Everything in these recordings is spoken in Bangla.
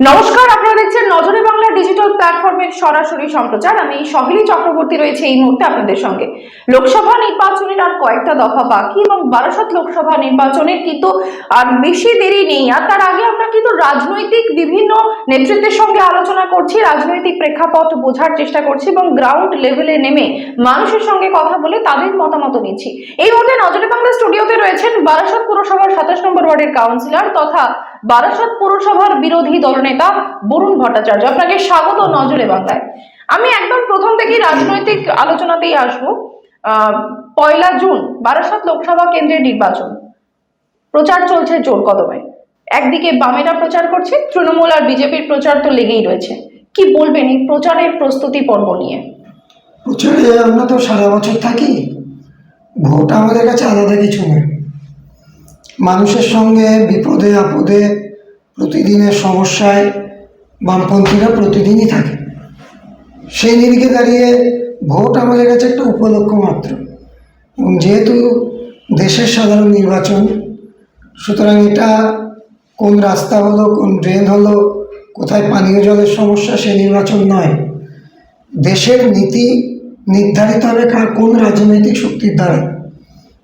নমস্কার আপনারা দেখছেন নজরে বাংলা ডিজিটাল প্ল্যাটফর্মের সরাসরি সম্প্রচার। আমি সহেলি চক্রবর্তী রয়েছে এই মুহূর্তে আপনাদের সঙ্গে। লোকসভা নির্বাচনের আর কয়েকটা দফা বাকি এবং বারাসত লোকসভা নির্বাচনের কিন্তু আর বেশি দেরি নেই। আর তার আগে আমরা কিন্তু রাজনৈতিক বিভিন্ন নেতৃত্বের সঙ্গে আলোচনা করছি, রাজনৈতিক প্রেক্ষাপট বোঝার চেষ্টা করছি এবং গ্রাউন্ড লেভেলে নেমে মানুষের সঙ্গে কথা বলে তাদের মতামত নিচ্ছি। এই মুহূর্তে নজরে বাংলা স্টুডিওতে রয়েছেন বারাসত পুরসভার সাতাশ নম্বর ওয়ার্ডের কাউন্সিলর তথা বারাসত পুরসভার বিরোধী দলনেতা বরুণ ভট্টাচার্য। আপনাকে স্বাগত নজরে বাংলায় আমি একদম প্রথম থেকেই রাজনৈতিক আলোচনাতেই আসব। পয়লা জুন, বারাসত লোকসভা কেন্দ্রের নির্বাচন। প্রচার চলছে জোর কদমে। একদিকে বামেরা প্রচার করছে, তৃণমূল আর বিজেপির প্রচার তো লেগেই রয়েছে। কি বলবেন এই প্রচারের প্রস্তুতি পর্ব নিয়ে? প্রচারে আমরা তো সারা বছর থাকি। ভোট আমাদের কাছে আলাদা কিছু নয় মানুষের সঙ্গে বিপদে আপদে, প্রতিদিনের সমস্যায় বামপন্থীরা প্রতিদিনই থাকে। সেই নিরিখে দাঁড়িয়ে ভোট আমাদের কাছে একটা উপলক্ষ মাত্র। এবং যেহেতু দেশের সাধারণ নির্বাচন, সুতরাং এটা কোন রাস্তা হলো, কোন ড্রেন হলো, কোথায় পানীয় জলের সমস্যা, সে নির্বাচন নয়। দেশের নীতি নির্ধারিত হবে কার কোন রাজনৈতিক শক্তির দ্বারা।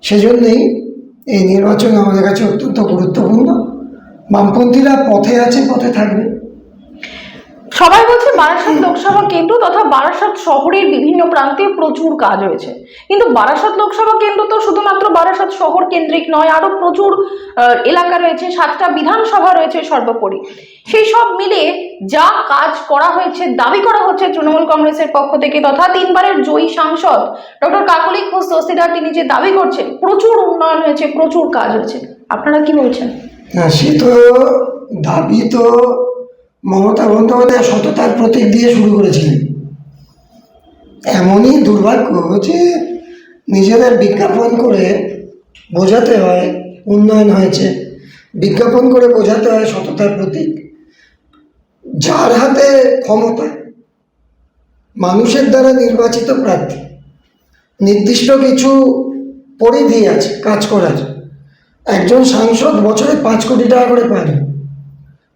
সেজন্যেই এই নির্বাচন আমাদের কাছে অত্যন্ত গুরুত্বপূর্ণ। বামপন্থীরা পথে আছে, পথে থাকবে। সবাই বলছে বারাসাত লোকসভা কেন্দ্র তথা বারাসাত শহরের বিভিন্ন প্রান্তে প্রচুর কাজ হয়েছে কিন্তু বারাসাত লোকসভা কেন্দ্র তো শুধুমাত্র বারাসাত শহর কেন্দ্রিক নয়, আরও প্রচুর এলাকা রয়েছে, সাতটা বিধানসভা রয়েছে সর্বোপরি। সেই সব মিলে যা কাজ করা হয়েছে, দাবি করা হচ্ছে তৃণমূল কংগ্রেসের পক্ষ থেকে তথা তিনবারের জয়ী সাংসদ ডক্টর কাকলি ঘোষ দস্তিদার তিনি যে দাবি করছেন, প্রচুর উন্নয়ন হয়েছে, প্রচুর কাজ হয়েছে। আপনারা কি বলছেন? হ্যাঁ সে তো দাবি তো মমতা বন্দ্যোপাধ্যায় সততার প্রতীক দিয়ে শুরু করেছিলেন। এমনই দুর্ভাগ্য যে নিজেদের বিজ্ঞাপন করে বোঝাতে হয়, উন্নয়ন হয়েছে। বিজ্ঞাপন করে বোঝাতে হয় সততার প্রতীক। যার হাতে ক্ষমতা, মানুষের দ্বারা নির্বাচিত প্রার্থী। নির্দিষ্ট কিছু পরিধি আছে, কাজ করার। একজন সাংসদ বছরে পাঁচ কোটি টাকা করে পান।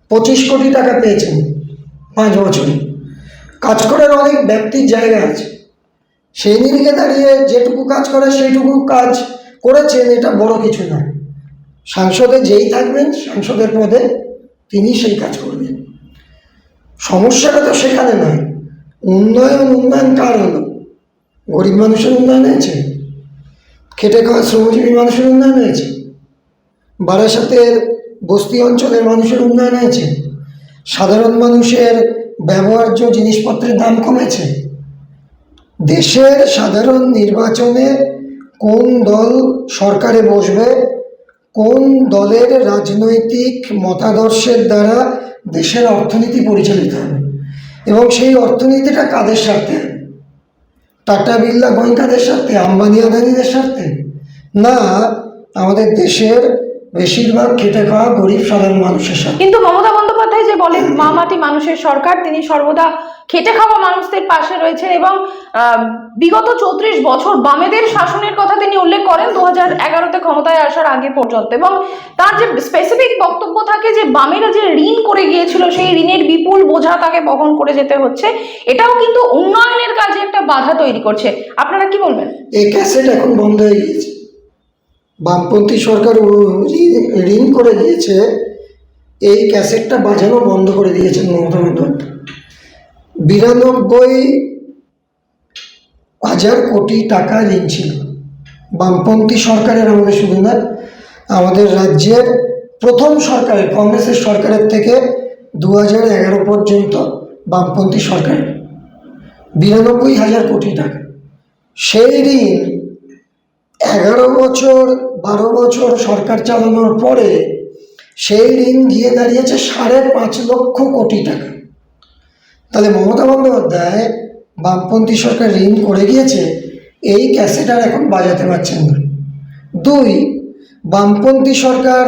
পঁচিশ কোটি টাকা পেয়েছেন পাঁচ বছরে। কাজ করার অনেক ব্যক্তির জায়গা আছে। সেই নিরিখে দাঁড়িয়ে যেটুকু কাজ করে, সেইটুকু কাজ করেছেন এটা বড় কিছু না। সাংসদে যেই থাকবেন, সাংসদের পদে তিনি সেই কাজ করবেন। সমস্যাটা তো সেখানে নয়। উন্নয়ন উন্নয়ন কার হলো? গরিব মানুষের উন্নয়ন হয়েছে? খেটে খাওয়া শ্রমজীবী মানুষের উন্নয়ন হয়েছে? বারাসাতের বস্তি অঞ্চলের মানুষের উন্নয়ন হয়েছে। সাধারণ মানুষের ব্যবহার্য জিনিসপত্রের দাম কমেছে। দেশের সাধারণ নির্বাচনে কোন দল সরকারে বসবে, কোন দলের রাজনৈতিক মতাদর্শের দ্বারা দেশের অর্থনীতি পরিচালিত হবে এবং সেই অর্থনীতিটা কাদের স্বার্থে? টাটা বিড়লা গোয়েঙ্কাদের স্বার্থে, আম্বানি আদানিদের স্বার্থে? না, আমাদের দেশের বেশিরভাগ খেটে খাওয়া গরিব সাধারণ মানুষের স্বার্থে কিন্তু মমতা বন্দ্যোপাধ্যায় যে বলেন মা মাটি মানুষের সরকার তিনি সর্বদা খেটে খাওয়া মানুষদের পাশে রয়েছেন এবং বিগত চৌত্রিশ বছর বামেদের শাসনের কথা তিনি উল্লেখ করেন দু হাজার এগারোতে ক্ষমতায় আসার আগে পর্যন্ত। এবং তার যে স্পেসিফিক বক্তব্য থাকে যে বামেরা যে ঋণ করে গিয়েছিল সেই ঋণের বিপুল বোঝা তাকে বহন করে যেতে হচ্ছে এটাও কিন্তু উন্নয়নের কাজে একটা বাধা তৈরি করছে। আপনারা কি বলবেন? এই ক্যাসেট এখন বন্ধ হয়ে গিয়েছে। বামপন্থী সরকার ঋণ- করে দিয়েছে, এই ক্যাসেটটা বাজানো বন্ধ করে দিয়েছেন মমতা বন্দ্যোপাধ্যায়। বিরানব্বই হাজার কোটি টাকা ঋণ ছিল। বামপন্থী সরকারের আমাদের না, আমাদের রাজ্যের প্রথম সরকারের, কংগ্রেসের সরকারের থেকে দু হাজার এগারো পর্যন্ত বামপন্থী সরকার। বিরানব্বই হাজার কোটি টাকা। সেই ঋণ এগারো বছর, বারো বছর সরকার চালানোর পরে সেই ঋণ গিয়ে দাঁড়িয়েছে সাড়ে পাঁচ লক্ষ কোটি টাকা। তাহলে মমতা বন্দ্যোপাধ্যায় বামপন্থী সরকার ঋণ করে গিয়েছে, এই ক্যাসেট আর এখন বাজাতে পারছেন না। দুই, বামপন্থী সরকার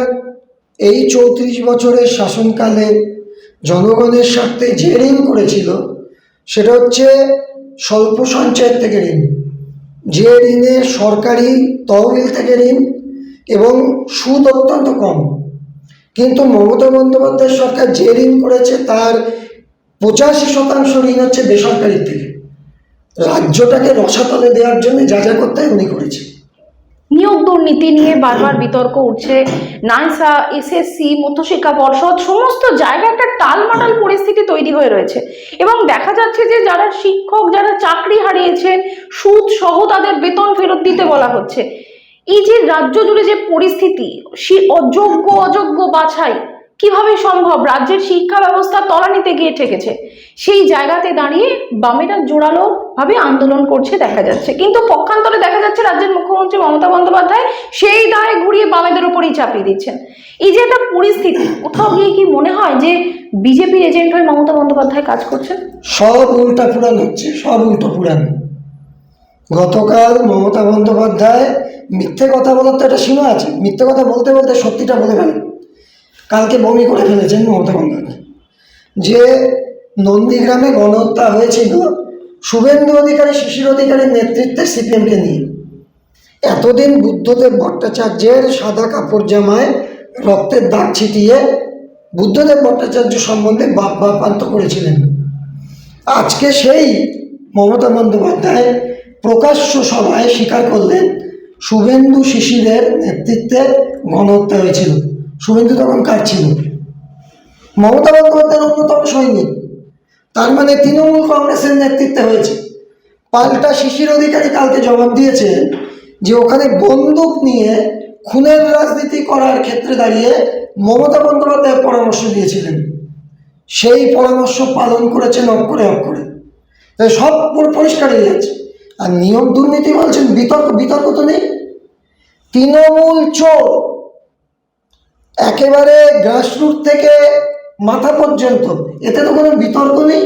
এই চৌত্রিশ বছরের শাসনকালে জনগণের স্বার্থে যে ঋণ করেছিল, সেটা হচ্ছে স্বল্প সঞ্চয়ের থেকে ঋণ। যে ঋণে সরকারি তহবিল থেকে ঋণ এবং সুদ অত্যন্ত কম। কিন্তু মমতা বন্দ্যোপাধ্যায় সরকার যে ঋণ করেছে তার পঁচাশি শতাংশ ঋণ হচ্ছে বেসরকারির থেকে। রাজ্যটাকে রসাতলে দেওয়ার জন্য যা যা করতে উনি করেছে। নিয়োগ দুর্নীতি নিয়ে বারবার বিতর্ক উঠছে। নাইসা, এসএসসি, মধ্যশিক্ষা পর্ষদ সমস্ত জায়গায় একটা টালমাটাল পরিস্থিতি তৈরি হয়ে রয়েছে। এবং দেখা যাচ্ছে যে যারা শিক্ষক, যারা চাকরি হারিয়েছেন, সুদ সহ তাদের বেতন ফেরত দিতে বলা হচ্ছে। এই যে রাজ্য জুড়ে যে পরিস্থিতি, সে- অযোগ্য অযোগ্য বাছাই কীভাবে সম্ভব? রাজ্যের শিক্ষা ব্যবস্থা তলানিতে গিয়ে ঠেকেছে। সেই জায়গাতে দাঁড়িয়ে বামেরা জোরালো ভাবে আন্দোলন করছে দেখা যাচ্ছে। কিন্তু পক্ষান্তরে দেখা যাচ্ছে রাজ্যের মুখ্যমন্ত্রী মমতা বন্দ্যোপাধ্যায় সেই দায় ঘুরিয়ে বামেদের উপরই চাপিয়ে দিচ্ছেন। এই যে একটা পরিস্থিতি, কোথাও গিয়ে কি মনে হয় যে বিজেপির এজেন্ট হয়ে মমতা বন্দ্যোপাধ্যায় কাজ করছেন? সব উল্টা পুরাণ হচ্ছে, সব উল্টো পুরাণ। গতকাল মমতা বন্দ্যোপাধ্যায় মিথ্যে কথা বলার তো একটা সীমা আছে। মিথ্যে কথা বলতে বলতে সত্যিটা বলে গেল কালকে বমি করে ফেলেছেন মমতা বন্দ্যোপাধ্যায়। যে নন্দীগ্রামে গণহত্যা হয়েছিল, শুভেন্দু অধিকারী শিশির অধিকারীর নেতৃত্বে সিপিএমকে নিয়ে। এতদিন বুদ্ধদেব ভট্টাচার্যের সাদা কাপড় জামায় রক্তের দাগ ছিটিয়ে বুদ্ধদেব ভট্টাচার্য সম্বন্ধে বাপ বাপান্ত করেছিলেন। আজকে সেই মমতা বন্দ্যোপাধ্যায় প্রকাশ্য সভায় স্বীকার করলেন শুভেন্দু শিশিরের নেতৃত্বে গণহত্যা হয়েছিল। শুভেন্দু তখন কার ছিল মমতা বন্দ্যোপাধ্যায়ের অন্যতম সৈনিক তার মানে তৃণমূল কংগ্রেসের নেতৃত্বে হয়েছে। পাল্টা শিশির অধিকারী কালকে জবাব দিয়েছে যে ওখানে বন্দুক নিয়ে খুনের রাজনীতি করার ক্ষেত্রে দাঁড়িয়ে মমতা বন্দ্যোপাধ্যায় পরামর্শ দিয়েছিলেন। সেই পরামর্শ পালন করেছেন অক্ষরে অক্ষরে। তাই সব পুরো পরিষ্কার হয়ে যাচ্ছে। আর নিয়োগ দুর্নীতি বলছেন, বিতর্ক বিতর্ক তো নেই। তৃণমূল চোর একেবারে গ্রাসরুট থেকে মাথা পর্যন্ত। এতে তো কোনো বিতর্ক নেই।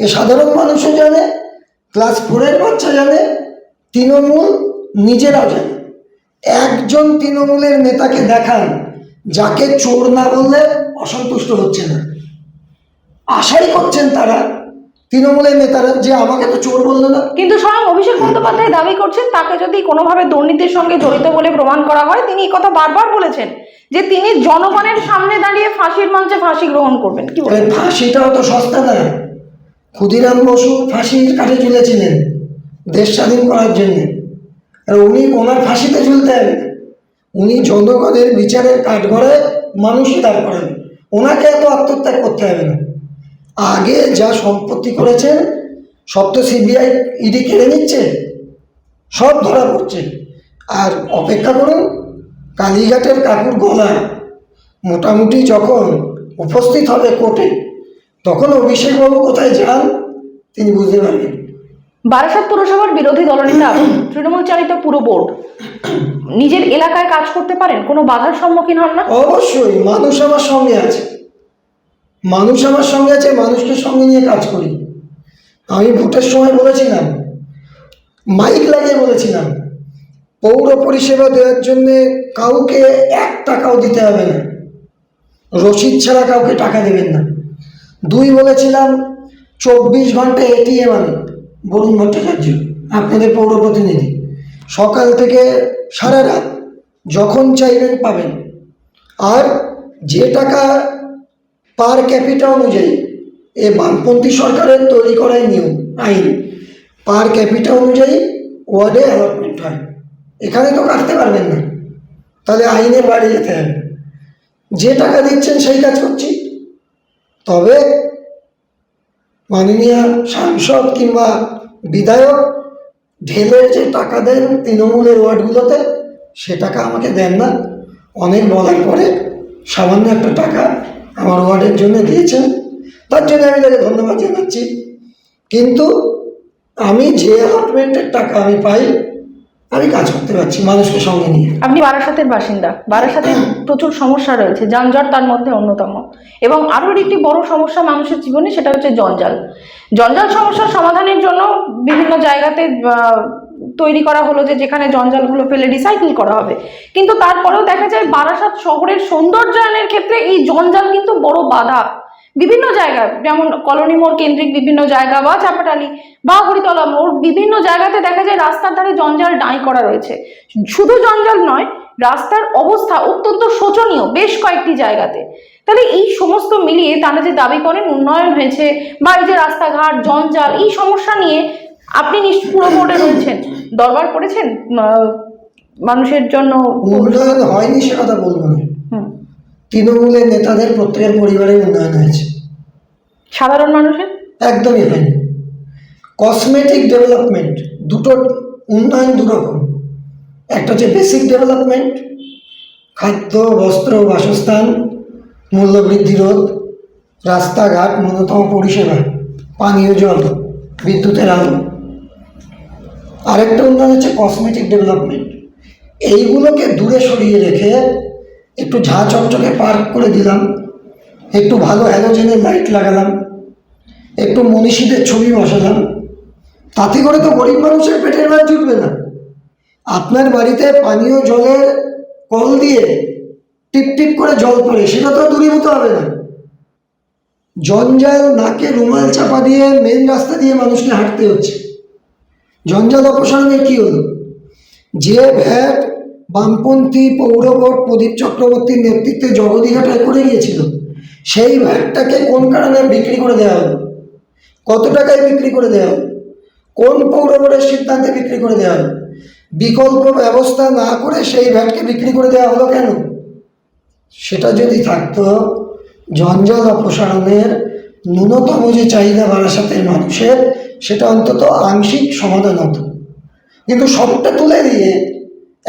এ সাধারণ মানুষও জানে ক্লাস ফোরের বাচ্চা জানে, তৃণমূল নিজেরাও জানে। একজন তৃণমূলের নেতাকে দেখান, যাকে চোর না বললে অসন্তুষ্ট হচ্ছে না। আশাই করছেন তারা তৃণমূলের নেতারা যে আমাকে তো চোর বলল না। কিন্তু স্বয়ং অভিষেক বন্দ্যোপাধ্যায় দাবি করছেন তাকে যদি কোনোভাবে দুর্নীতির সঙ্গে জড়িত বলে প্রমাণ করা হয় তিনি কথা বারবার বলেছেন যে তিনি জনগণের সামনে দাঁড়িয়ে ফাঁসির মঞ্চে ফাঁসি গ্রহণ করবেন। কি বলেন? ফাঁসিটাও তো সস্তা না ক্ষুদিরাম বসু ফাঁসির কাঠে ঝুলেছিলেন দেশ স্বাধীন করার জন্য। আর উনি ওনার ফাঁসিতে ঝুলতে হবে উনি জনগণের বিচারের কাঠগড়ায় মানুষই দাঁড় করেন। ওনাকে এত আত্মত্যাগ করতে হবে না। আগে যা সম্পত্তি করেছেন সব তো সিবিআই ইডি কেড়ে নিচ্ছে সব ধরা পড়ছে। আর অপেক্ষা করুন কালীঘাটের কাকুর গলা মোটামুটি যখন উপস্থিত হবে কোর্টে তখন অভিষেকবাবু কোথায় যান তিনি বুঝতে পারবেন। বারাসাত পুরসভার বিরোধী দলনেতা তৃণমূল চালিত পুরো বোর্ড নিজের এলাকায় কাজ করতে পারেন? কোনো বাধার সম্মুখীন হন না? অবশ্যই মানুষ আমার সঙ্গে আছে। মানুষ আমার সঙ্গে আছে, মানুষকে সঙ্গে নিয়ে কাজ করি। আমি ভোটের সময় বলেছিলাম, মাইক লাগিয়ে বলেছিলাম, পৌর পরিষেবা দেওয়ার জন্য কাউকে এক টাকাও দিতে হবে না। রসিদ ছাড়া কাউকে টাকা দেবেন না। দুই বলেছিলাম, চব্বিশ ঘণ্টা এটিএম আমি বরুণ ভট্টাচার্য, আপনাদের পৌর প্রতিনিধি, সকাল থেকে সারা রাত যখন চাইবেন পাবেন। আর যে টাকা পার ক্যাপিটা অনুযায়ী এ বামপন্থী সরকারের তৈরি করাই নিয়ম, আইন। পার ক্যাপিটা অনুযায়ী ওয়ার্ডে অ্যালটমেন্ট হয়। এখানে তো কাটতে পারবেন না। তাহলে আইনের বাইরে যেতে হবে। যে টাকা দিচ্ছেন সেই কাজ করছি। তবে মাননীয় সাংসদ কিংবা বিধায়ক ঢেলে যে টাকা দেন তৃণমূলের ওয়ার্ডগুলোতে, সে টাকা আমাকে দেন না। অনেক বলার পরে সামান্য একটা টাকা আমার ওয়ার্ডের জন্য দিয়েছেন। তার জন্য আমি তাকে ধন্যবাদ জানাচ্ছি। কিন্তু আমি যে অ্যালটমেন্টের টাকা আমি পাই, আমি কাজ করতে পারছি মানুষকে সঙ্গে নিয়ে। আপনি বারাসাতের বাসিন্দা। বারাসাতে প্রচুর সমস্যা রয়েছে। যানজট তার মধ্যে অন্যতম। এবং আরও একটি বড় সমস্যা মানুষের জীবনে, সেটা হচ্ছে জঞ্জাল। জঞ্জাল সমস্যার সমাধানের জন্য বিভিন্ন জায়গাতে তৈরি করা হলো যে যেখানে জঞ্জালগুলো ফেলে রিসাইকেল করা হবে। কিন্তু তারপরেও দেখা যায় বারাসাত শহরের সৌন্দর্যায়নের ক্ষেত্রে এই জঞ্জাল কিন্তু বড় বাধা। বিভিন্ন জায়গায়, যেমন কলোনি মোড় কেন্দ্রিক বিভিন্ন জায়গা বা চাপাটালি বা হরিতলা মোড়, বিভিন্ন জায়গাতে দেখা যায় রাস্তার ধারে জঞ্জাল ডাঁই করা রয়েছে। শুধু জঞ্জাল নয়, রাস্তার অবস্থা অত্যন্ত শোচনীয় বেশ কয়েকটি জায়গাতে। তাহলে এই সমস্ত মিলিয়ে তারা যে দাবি করেন, উন্নয়ন হয়েছে বা এই যে রাস্তাঘাট, জঞ্জাল, এই সমস্যা নিয়ে আপনি নিশ্চয় পুরো বোর্ডে রয়েছেন। দরবার করেছেন মানুষের জন্য উন্নয়ন হয়নি সে কথা বলব না। তৃণমূলের নেতাদের প্রত্যেকের পরিবারে উন্নয়ন হয়েছে। সাধারণ মানুষের? একদমই হয়নি। কসমেটিক ডেভেলপমেন্ট দুটো উন্নয়ন দুরকম। একটা হচ্ছে বেসিক ডেভেলপমেন্ট খাদ্য বস্ত্র বাসস্থান মূল্যবৃদ্ধি রোধ রাস্তাঘাট ন্যূনতম পরিষেবা পানীয় জল বিদ্যুতের আলো। আরেকটা উন্নয়ন হচ্ছে কসমেটিক ডেভেলপমেন্ট এইগুলোকে দূরে সরিয়ে রেখে একটু ঝা চকচকে পার্ক করে দিলাম, একটু ভালো হ্যালোজেনের লাইট লাগালাম, একটু মনীষীদের ছবি বসালাম। তাতে করে তো গরিব মানুষের পেটের ভাত জুটবে না। আপনার বাড়িতে পানীয় জলের কল দিয়ে টিপ টিপ করে জল পড়ে, সেটা তো দূরীভূত হবে না। জঞ্জাল, নাকে রুমাল চাপা দিয়ে মেন রাস্তা দিয়ে মানুষকে হাঁটতে হচ্ছে। জঞ্জাল অপসারণের কী হলো? যে ভ্যাট বামপন্থী পৌরবোর্ড প্রদীপ চক্রবর্তীর নেতৃত্বে জগদীঘাটায় করে গিয়েছিল। সেই ভ্যাটটাকে কোন কারণে বিক্রি করে দেওয়া হলো? কত টাকায় বিক্রি করে দেওয়া কোন পৌরবোর্ডের সিদ্ধান্তে বিক্রি করে দেওয়া হলো? বিকল্প ব্যবস্থা না করে সেই ভ্যাটকে বিক্রি করে দেওয়া হলো কেন? সেটা যদি থাকতো, জঞ্জাল অপসারণের ন্যূনতম যে চাহিদা বারাসাতের মানুষের সেটা অন্তত আংশিক সমাধান হতো। কিন্তু সবটা তুলে দিয়ে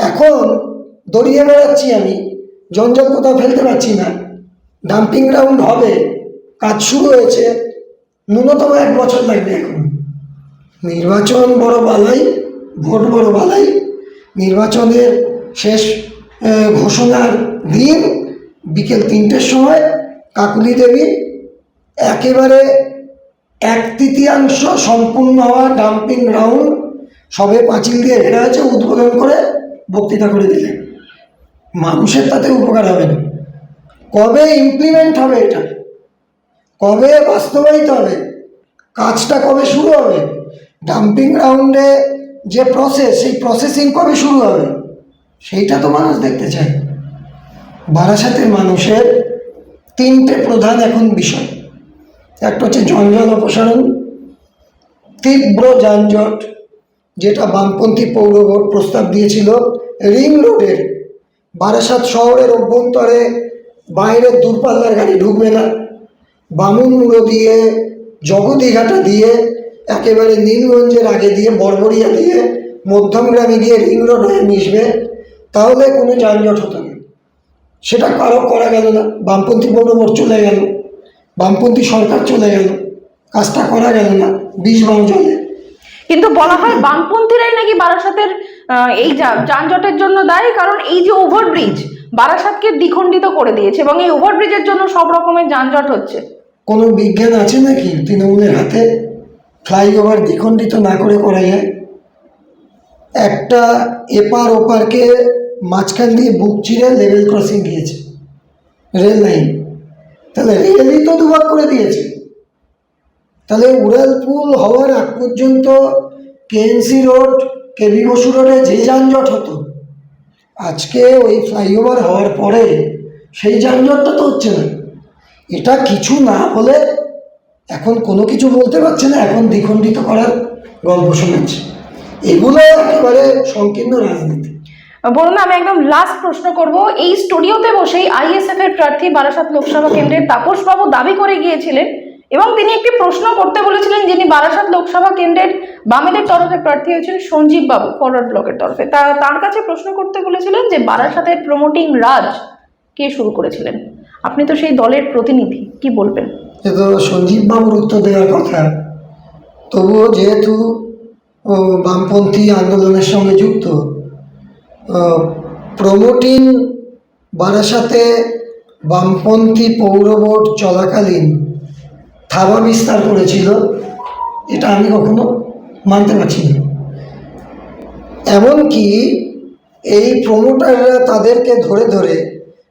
এখন দড়িয়ে বেড়াচ্ছি আমি, জঞ্জাল কোথাও ফেলতে পারছি না। ডাম্পিং গ্রাউন্ড হবে, কাজ শুরু হয়েছে, ন্যূনতম এক বছর লাগবে এখন। নির্বাচন বড় বালাই, ভোট বড় বালাই। নির্বাচনের শেষ ঘোষণার দিন বিকেল তিনটের সময় কাকুলি দেবী একেবারে এক তৃতীয়াংশ সম্পূর্ণ হওয়া ডাম্পিং গ্রাউন্ড সবে পাঁচিল দিয়ে ঘেরা আছে উদ্বোধন করে বক্তৃতা করে দিলেন। মানুষের তাতে উপকার হবে না। কবে ইমপ্লিমেন্ট হবে এটা? কবে বাস্তবায়িত হবে? কাজটা কবে শুরু হবে? ডাম্পিং গ্রাউন্ডে যে প্রসেস সেই প্রসেসিং কবে শুরু হবে? সেইটা তো মানুষ দেখতে চায়। বারাসাতের মানুষের তিনটে প্রধান এখন বিষয়। একটা হচ্ছে জঞ্জাল অপসারণ, তীব্র যানজট, যেটা বামপন্থী পৌর প্রস্তাব দিয়েছিল রিং রোডের। বারাসাত শহরের অভ্যন্তরে বাইরের দূরপাল্লার গাড়ি ঢুকবে না। বামুনমুড়ো দিয়ে জগদীঘাটা দিয়ে, একেবারে নীলগঞ্জের আগে দিয়ে বড়বড়িয়া দিয়ে, মধ্যমগ্রামে গিয়ে রিং রোড হয়ে মিশবে, তাহলে কোনো যানজট হতো না। সেটা কারও করা গেল না। বামপন্থী পৌর বোর্ড চলে গেল। বামপন্থী সরকার চলে গেল কাজটা করা গেল না বিষ বাম জলে। কিন্তু বলা হয় বামপন্থীরাই নাকি বারাসাতের এই যানজটের জন্য দায়ী কারণ এই যে ওভারব্রিজ বারাসাতকে দ্বিখণ্ডিত করে দিয়েছে এবং এই ওভারব্রিজের জন্য সব রকমের যানজট হচ্ছে। কোনো বিজ্ঞান আছে নাকি তৃণমূলের হাতে ফ্লাইওভার দ্বিখণ্ডিত না করে করা যায় একটা এপার ওপারকে মাঝখান দিয়ে বুক চিরে লেভেল ক্রসিং দিয়েছে রেল লাইন। তাহলে রেলই তো দুভাগ করে দিয়েছে। তাহলে উড়ালপুল হওয়ার আগ পর্যন্ত কেএনসি রোড কেবি বসু রোডে যে যানজট হতো, আজকে ওই ফ্লাইওভার হওয়ার পরে সেই যানজটটা তো হচ্ছে না। এটা কিছু না বলে এখন কোনো কিছু বলতে পারছে না, এখন দ্বিখণ্ডিত করার গল্প শোনাচ্ছে। এগুলো একেবারে সংকীর্ণ রাজনীতি। বলুন আমি একদম লাস্ট প্রশ্ন করব। এই স্টুডিওতে বসেই আইএসএফ এর প্রার্থী বারাসাত লোকসভা কেন্দ্রের তাপস বাবু দাবি করে গিয়েছিলেন এবং তিনি একটি প্রশ্ন করতে বলেছিলেন যিনি বারাসাত লোকসভা কেন্দ্রের বামেদের তরফে প্রার্থী হয়েছেন সঞ্জীব বাবু ফরওয়ার্ড ব্লকের তরফে। তা, তার কাছে প্রশ্ন করতে বলেছিলেন যে বারাসাতের প্রমোটিং রাজ কে শুরু করেছিলেন? আপনি তো সেই দলের প্রতিনিধি, কি বলবেন? সঞ্জীব বাবুর উত্তর দেওয়ার কথা। তবুও যেহেতু বামপন্থী আন্দোলনের সঙ্গে যুক্ত প্রমোটিং বারাসাতে বামপন্থী পৌর বোর্ড চলাকালীন থাবা বিস্তার করেছিল, এটা আমি কখনো মানতে পারছি না। এমনকি এই প্রমোটাররা তাদেরকে ধরে ধরে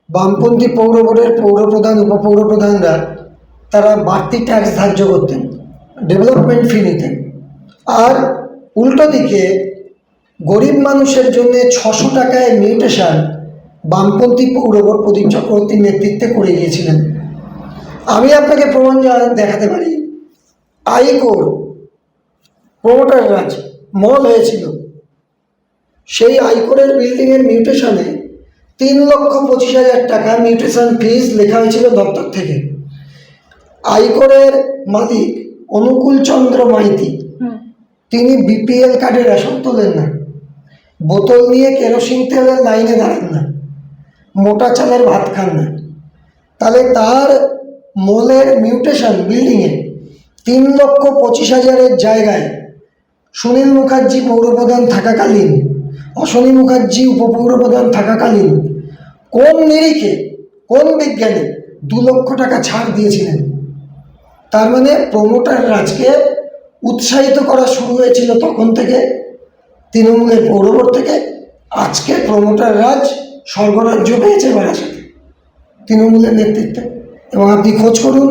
বামপন্থী পৌর বোর্ডের পৌরপ্রধান, উপপৌরপ্রধানরা তারা বাড়তি ট্যাক্স ধার্য করতেন ডেভেলপমেন্ট ফি নিতেন। আর উল্টো দিকে গরিব মানুষের জন্য ছশো টাকায় মিউটেশন বামপন্থী পৌরবর প্রদীপ চক্রবর্তীর নেতৃত্বে করে গিয়েছিলেন। আমি আপনাকে প্রমাণ দেখাতে পারি। আইকোর প্রমোটার রাজ মল হয়েছিল। সেই আইকোরের বিল্ডিংয়ের মিউটেশনে তিন লক্ষ পঁচিশ হাজার টাকা মিউটেশন ফিজ লেখা হয়েছিল দপ্তর থেকে। আইকোরের মালিক অনুকূল চন্দ্র মাইতি তিনি বিপিএল কার্ডে রেশন তোলেন না। বোতল নিয়ে কেরোসিন তেলের লাইনে দাঁড়ান না। মোটা চালের ভাত খান না। তাহলে তার মলের মিউটেশন বিল্ডিংয়ে তিন লক্ষ পঁচিশ হাজারের জায়গায় সুনীল মুখার্জি পৌরপ্রধান থাকাকালীন অশ্বনী মুখার্জি উপপৌরপ্রধান থাকাকালীন কোন নিরিখে, কোন বিজ্ঞানে দু লক্ষ টাকা ছাড় দিয়েছিলেন? তার মানে প্রমোটার রাজকে উৎসাহিত করা শুরু হয়েছিল তখন থেকে। তৃণমূলের পৌরবর থেকে আজকে প্রমোটার রাজ স্বর্গরাজ্য পেয়েছে বারাসাতে তৃণমূলের নেতৃত্বে। এবং আপনি খোঁজ করুন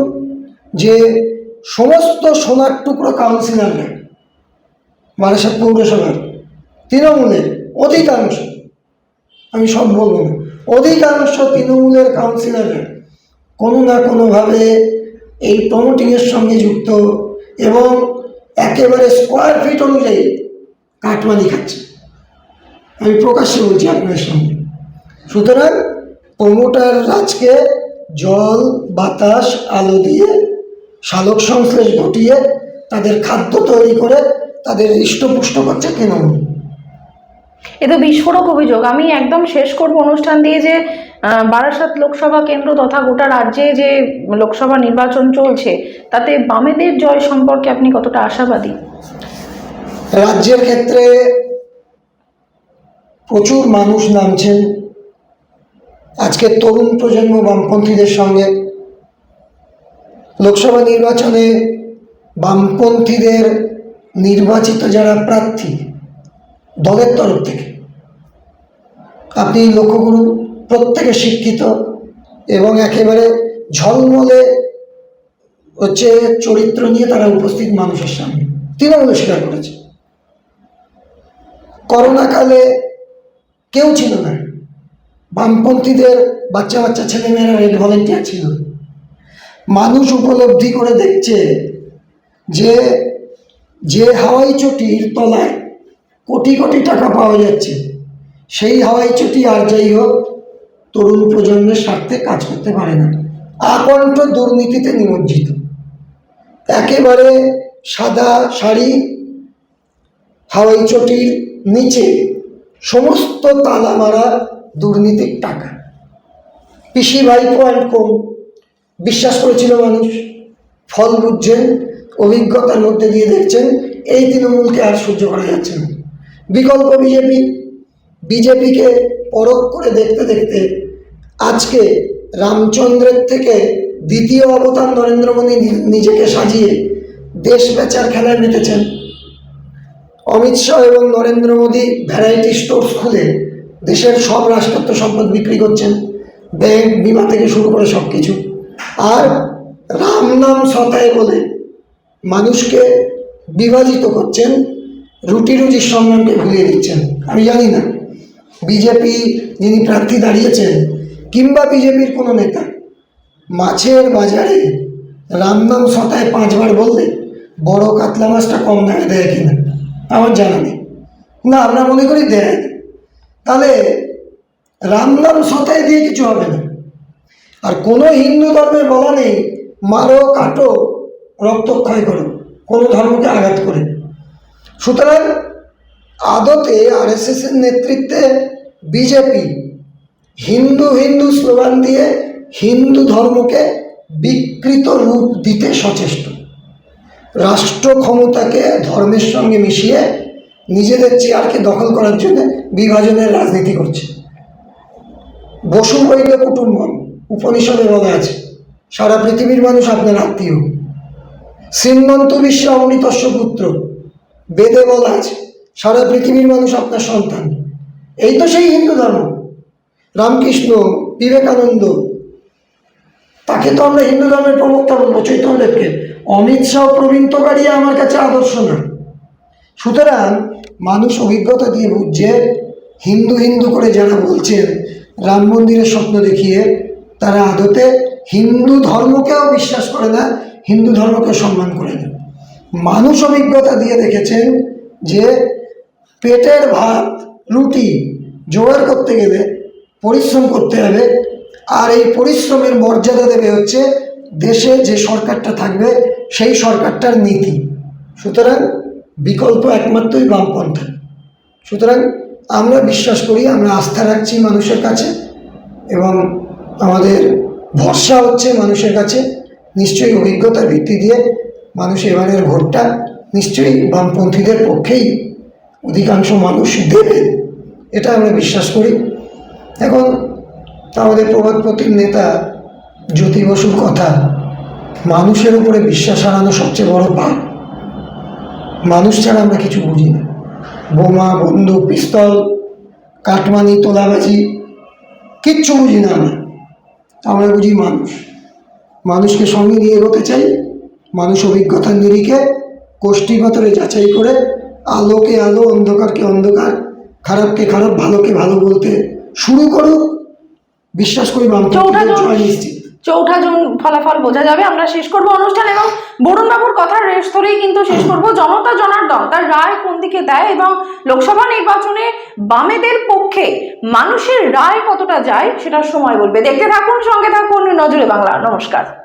যে সমস্ত সোনার টুকরো কাউন্সিলররা, বারাসাত পৌরসভার, তৃণমূলের অধিকাংশ, আমি সব বলব না, অধিকাংশ তৃণমূলের কাউন্সিলররা কোনো না কোনোভাবে এই প্রমোটিংয়ের সঙ্গে যুক্ত এবং একেবারে স্কোয়ার ফিট অনুযায়ী কাটমানি খাচ্ছে। আমি প্রকাশ্যে বলছি আপনার সঙ্গে সুতরাং প্রমোটার রাজকে জল, বাতাস, আলো দিয়ে শালক সংশ্লেষ ঘটিয়ে তাদের খাদ্য তৈরি করে তাদের হৃষ্টপুষ্ট করছে তৃণমূল এ তো বিস্ফোরক অভিযোগ। আমি একদম শেষ করব অনুষ্ঠান দিয়ে যে বারাসাত লোকসভা কেন্দ্র তথা গোটা রাজ্যে যে লোকসভা নির্বাচন চলছে, তাতে বামেদের জয় সম্পর্কে আপনি কতটা আশাবাদী? রাজ্যের ক্ষেত্রে প্রচুর মানুষ নামছেন। আজকে তরুণ প্রজন্ম বামপন্থীদের সঙ্গে। লোকসভা নির্বাচনে বামপন্থীদের নির্বাচিত যারা প্রার্থী, দলের তরফ থেকে, আপনি লক্ষ্য করুন, প্রত্যেকে শিক্ষিত এবং একেবারে ঝলমলে হচ্ছে চরিত্র নিয়ে তারা উপস্থিত মানুষের সামনে। তৃণমূল স্বীকার করেছে। করোনাকালে কেউ ছিল না। বামপন্থীদের বাচ্চা বাচ্চা ছেলেমেয়েরা রেড ভলেন্টিয়ার ছিল। মানুষ উপলব্ধি করে দেখছে যে যে হাওয়াই চটির তলায় কোটি কোটি টাকা পাওয়া যাচ্ছে, সেই হাওয়াই চটি আর যাই হোক, তরুণ প্রজন্মের স্বার্থে কাজ করতে পারে না। আকণ্ঠ দুর্নীতিতে নিমজ্জিত। একেবারে সাদা শাড়ি হাওয়াই চটির নিচে সমস্ত তালা মারা দুর্নীতির টাকা। পিসি ভাই পয়েন্ট কম বিশ্বাস করেছিল মানুষ। ফল বুঝছেন অভিজ্ঞতার মধ্যে দিয়ে দেখছেন, এই তৃণমূলকে আর সহ্য করা যাচ্ছে না। বিকল্প বিজেপি বিজেপিকে পরখ করে দেখতে দেখতে আজকে রামচন্দ্রের থেকে দ্বিতীয় অবতার নরেন্দ্র মোদী নিজেকে সাজিয়ে দেশ বেচার খেলায় মেতেছেন অমিত শাহ এবং নরেন্দ্র মোদী ভ্যারাইটি স্টোর্স খুলে দেশের সব রাষ্ট্রত্ব সম্পদ বিক্রি করছেন। ব্যাংক, বিমা থেকে শুরু করে সব কিছু আর রাম নাম সতায় বলে মানুষকে বিভাজিত করছেন, রুটি রুজির সংগ্রামকে ভুলিয়ে দিচ্ছেন। আমি জানি না, বিজেপি যিনি প্রার্থী দাঁড়িয়েছেন কিংবা বিজেপির কোনো নেতা, মাছের বাজারে রামনাম সতায় পাঁচবার বললে বড় কাতলা মাছটা কম দামে দেয় কিনা? আমার জানা নেই। না, আমরা মনে করি দেয়। তাহলে রামনাম সতায় দিয়ে কিছু হবে না। আর কোনো হিন্দু ধর্মে বলা নেই, মারো, কাটো রক্তক্ষয় করো, কোনো ধর্মকে আঘাত করে। সুতরাং আদতে আরএসএসের নেতৃত্বে বিজেপি হিন্দু হিন্দু স্লোগান দিয়ে হিন্দু ধর্মকে বিকৃত রূপ দিতে সচেষ্ট। রাষ্ট্র ক্ষমতাকে ধর্মের সঙ্গে মিশিয়ে নিজেদের চেয়ারকে দখল করার জন্য বিভাজনের রাজনীতি করছে। বসু বৈধ কুটুম্বম উপনিষদে বলা আছে, সারা পৃথিবীর মানুষ আপনার আত্মীয়। শ্রীমন্ত বিশ্ব অমৃতস্ব পুত্র, বেদে বলা আছে, সারা পৃথিবীর মানুষ আপনার সন্তান। এই তো সেই হিন্দু ধর্ম। রামকৃষ্ণ, বিবেকানন্দ তাকে তো আমরা হিন্দু ধর্মের প্রবক্তা বলব চৈতন্যদেবকে অমিত শাহ প্রবীণ আমার কাছে আদর্শ না। সুতরাং মানুষ অভিজ্ঞতা দিয়ে বুঝছে হিন্দু হিন্দু করে যারা বলছেন, রাম মন্দিরের স্বপ্ন দেখিয়ে, তারা আদতে হিন্দু ধর্মকেও বিশ্বাস করে না, হিন্দু ধর্মকে সম্মান করে না। মানুষ অভিজ্ঞতা দিয়ে দেখেছেন যে পেটের ভাত, রুটি, জোগাড় করতে গেলে, পরিশ্রম করতে হবে আর এই পরিশ্রমের মর্যাদা দেবে হচ্ছে দেশে যে সরকারটা থাকবে, সেই সরকারটার নীতি। সুতরাং বিকল্প একমাত্রই বামপন্থা। সুতরাং আমরা বিশ্বাস করি, আমরা আস্থা রাখছি মানুষের কাছে এবং আমাদের ভরসা হচ্ছে মানুষের কাছে। নিশ্চয়ই অভিজ্ঞতার ভিত্তি দিয়ে মানুষ এবারের ভোটটা নিশ্চয়ই বামপন্থীদের পক্ষেই অধিকাংশ মানুষ দেবে। এটা আমরা বিশ্বাস করি। এখন আমাদের প্রবাদপতির নেতা জ্যোতি বসুর কথা মানুষের উপরে বিশ্বাস হারানো সবচেয়ে বড় পাপ। মানুষ ছাড়া আমরা কিছু বুঝি না। বোমা, বন্দুক, পিস্তল, কাটমানি, তোলাবাজি, কিচ্ছু বুঝি না আমরা। আমরা বুঝি মানুষ। মানুষকে সঙ্গে নিয়ে এগোতে চাই, মানুষ অভিজ্ঞতার নিরিখে কোষ্ঠীগতরে যাচাই করে আলোকে আলো, অন্ধকারকে অন্ধকার, খারাপকে খারাপ, ভালোকে ভালো বলতে শুরু করুক। বিশ্বাস করি চৌঠা চৌঠা জুন ফলাফল বোঝা যাবে আমরা শেষ করব অনুষ্ঠান এবং বরুণ বাবুর কথার রেশ ধরেই কিন্তু শেষ করব। জনতা জনার্দন তার রায় কোন দিকে দেয় এবং লোকসভা নির্বাচনে বামেদের পক্ষে মানুষের রায় কতটা যায় সেটা সময় বলবে। দেখতে থাকুন সঙ্গে থাকুন নজরে বাংলা। নমস্কার।